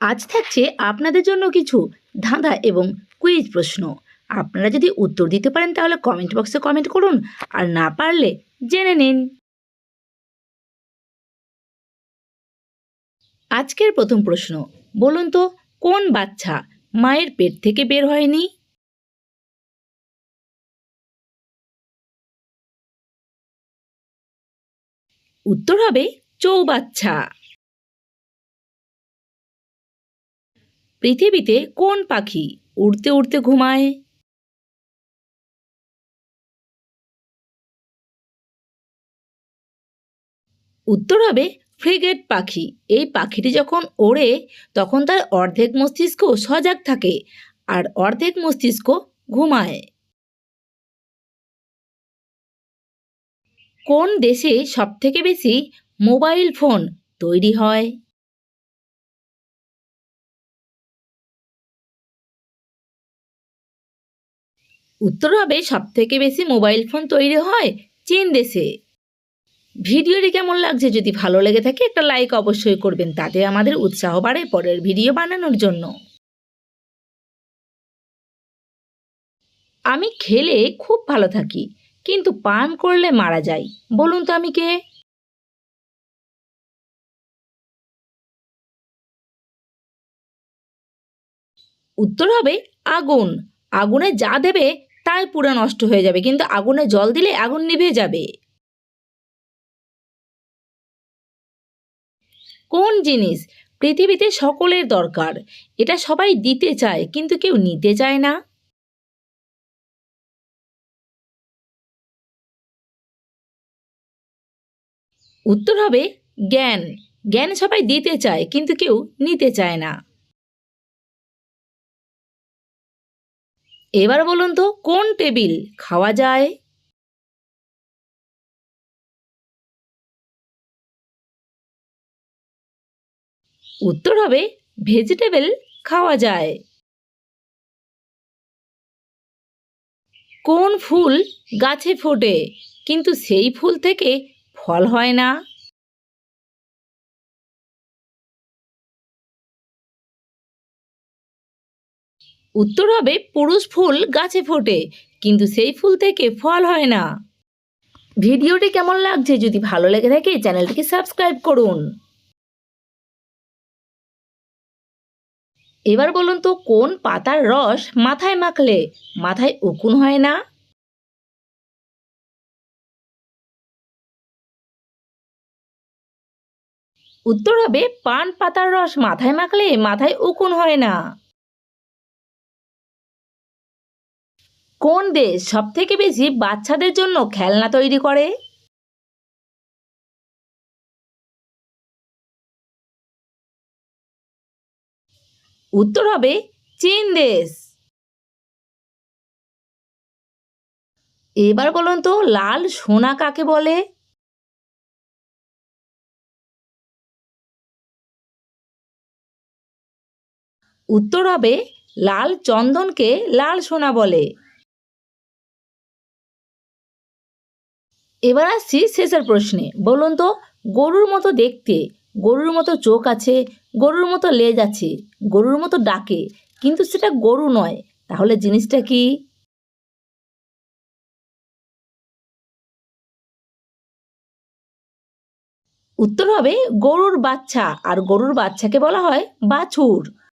আজ থাকছে আপনাদের জন্য কিছু ধাঁধা এবং কুইজ প্রশ্ন। আপনারা যদি উত্তর দিতে পারেন তাহলে কমেন্ট বক্সে কমেন্ট করুন, আর না পারলে জেনে নিন। আজকের প্রথম প্রশ্ন, বলুন তো, কোন বাচ্চা মায়ের পেট থেকে বের হয়নি? উত্তর হবে চৌবাচ্চা। পৃথিবীতে কোন পাখি উড়তে উড়তে ঘুমায়? উত্তর হবে ফ্রিগেট পাখি। এই পাখিটি যখন ওড়ে, তখন তার অর্ধেক মস্তিষ্ক সজাগ থাকে আর অর্ধেক মস্তিষ্ক ঘুমায়। কোন দেশে সবথেকে বেশি মোবাইল ফোন তৈরি হয়? উত্তর হবে, সবথেকে বেশি মোবাইল ফোন তৈরি হয় চীন দেশে। ভিডিওটি কেমন লাগছে যদি ভালো লেগে থাকে, একটা লাইক অবশ্যই করবেন, তাতে আমাদের উৎসাহ বাড়ে পরের ভিডিও বানানোর জন্য। আমি খেলে খুব ভালো থাকি, কিন্তু পান করলে মারা যাই, বলুন তো আমি কে? উত্তর হবে, আগুন। আগুনে যা দেবে তাই পুরো নষ্ট হয়ে যাবে, কিন্তু আগুনে জল দিলে আগুন নিভে যাবে। কোন জিনিস পৃথিবীতে সকলের দরকার, এটা সবাই দিতে চায়, কিন্তু কেউ নিতে চায় না? উত্তর হবে, জ্ঞান। জ্ঞান সবাই দিতে চায়, কিন্তু কেউ নিতে চায় না। এবার বলুন তো, কোন টেবিল খাওয়া যায়? উত্তর হবে, ভেজিটেবল খাওয়া যায়। কোন ফুল গাছে ফোটে, কিন্তু সেই ফুল থেকে ফল হয় না? উত্তর হবে পুরুষ ফুল গাছে ফোটে, কিন্তু সেই ফুল থেকে ফল হয় না। ভিডিওটি কেমন লাগছে যদি ভালো লেগে থাকে, চ্যানেলটিকে সাবস্ক্রাইব করুন। এবার বলুন তো, কোন পাতার রস মাথায় মাখলে মাথায় উকুন হয় না? উত্তর হবে, পান পাতার রস মাথায় মাখলে মাথায় উকুন হয় না। কোন দেশ সব থেকে বেশি বাচ্চাদের জন্য খেলনা তৈরি করে? উত্তর হবে চীন দেশ। এবার বলুন তো, লাল সোনা কাকে বলে? উত্তর হবে, লাল চন্দনকে লাল সোনা বলে। এবার আসছি শেষের প্রশ্নে। বলুন তো, গরুর মতো দেখতে, গরুর মতো চোখ আছে, গরুর মতো লেজ আছে, গরুর মতো ডাকে, কিন্তু সেটা গরু নয়। তাহলে জিনিসটা কি? উত্তর হবে গরুর বাচ্চা, আর গরুর বাচ্চাকে বলা হয় বাছুর।